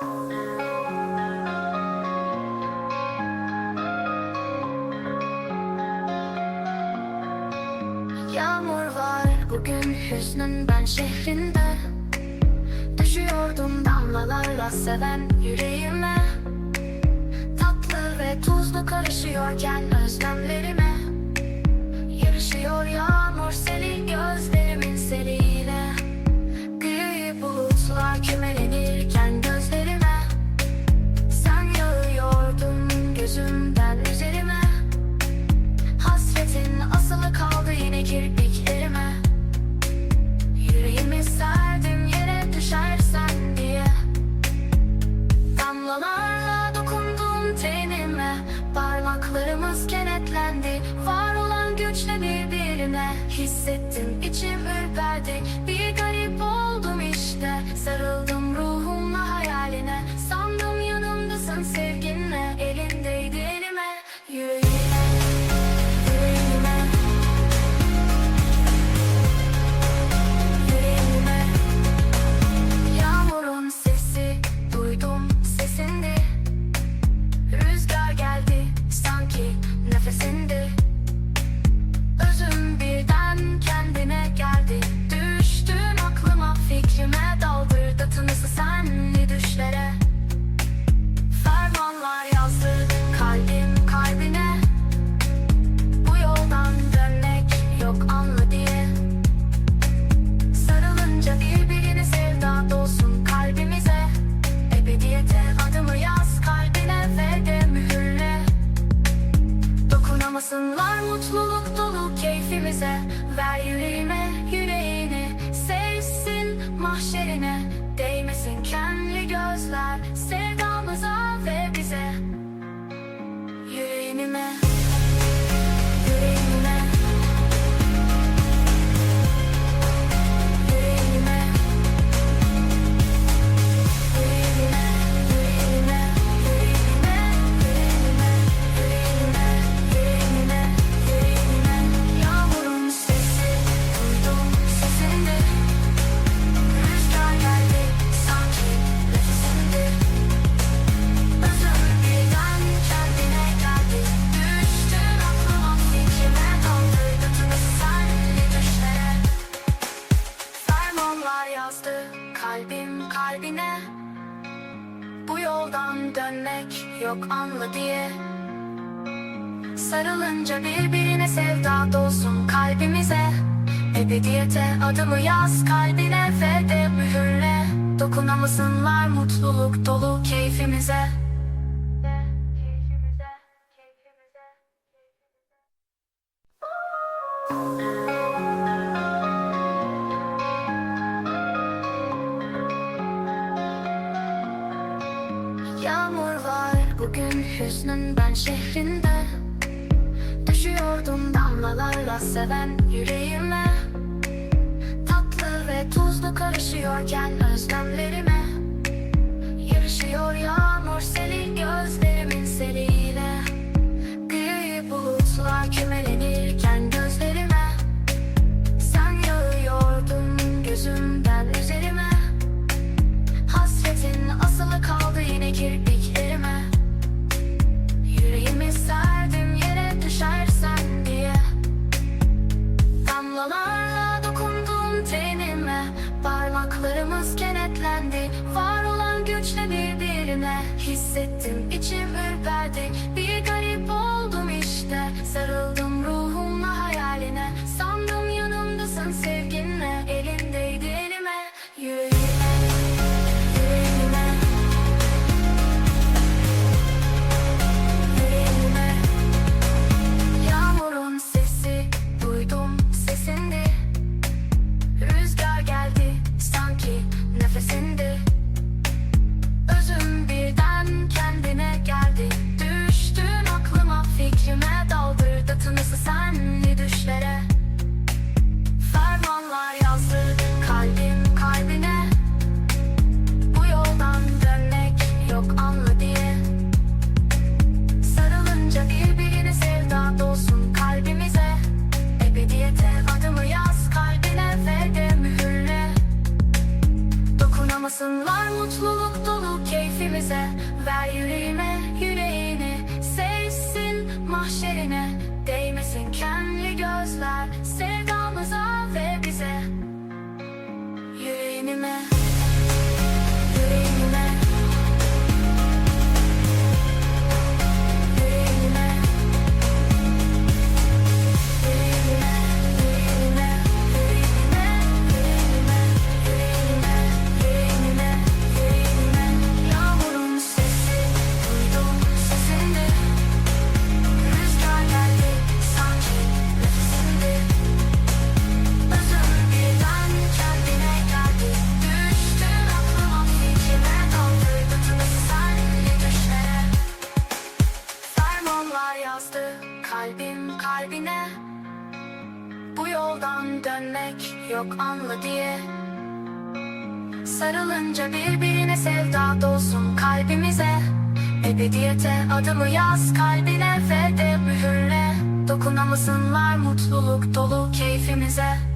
Yağmur var bugün hüznün ben şehrinde. Düşüyordum damlalarla seven yüreğime. Tatlı ve tuzlu karışıyorken özlemlerime Hissettim. İçim ürperdi kalbine. Bu yoldan dönmek yok anla diye. Sarılınca birbirine sevda dolsun kalbimize. Ebediyete adımı yaz kalbine ve de mühürle. Dokunamasınlar mutluluk dolu keyfimize. Yağmur hüznün ben şehrinde. Düşüyordum damlalarla seven yüreğime. Tatlı ve tuzlu karışıyorken özlemlerime. Yarışıyor yağmur seli gözlerimin seliyle Gri bulutlar kümelenirken gözlerime. Sen yağıyordun gözümden üzerime. Hasretin asılı kaldı yine kirpiklerime Yüreğimi serdim yere düşersen diye. Damlalarla dokundun tenime Parmaklarımız kenetlendi. Var olan güçle birbirine. Hissettim içim ürperdi yüreğime yüreğini Sevsin mahşerine kalbim kalbine Bu yoldan dönmek yok anla diye. Sarılınca birbirine sevda dolsun kalbimize. Ebediyete adımı yaz kalbine ve de mühürle. Dokunamasınlar mutluluk dolu keyfimize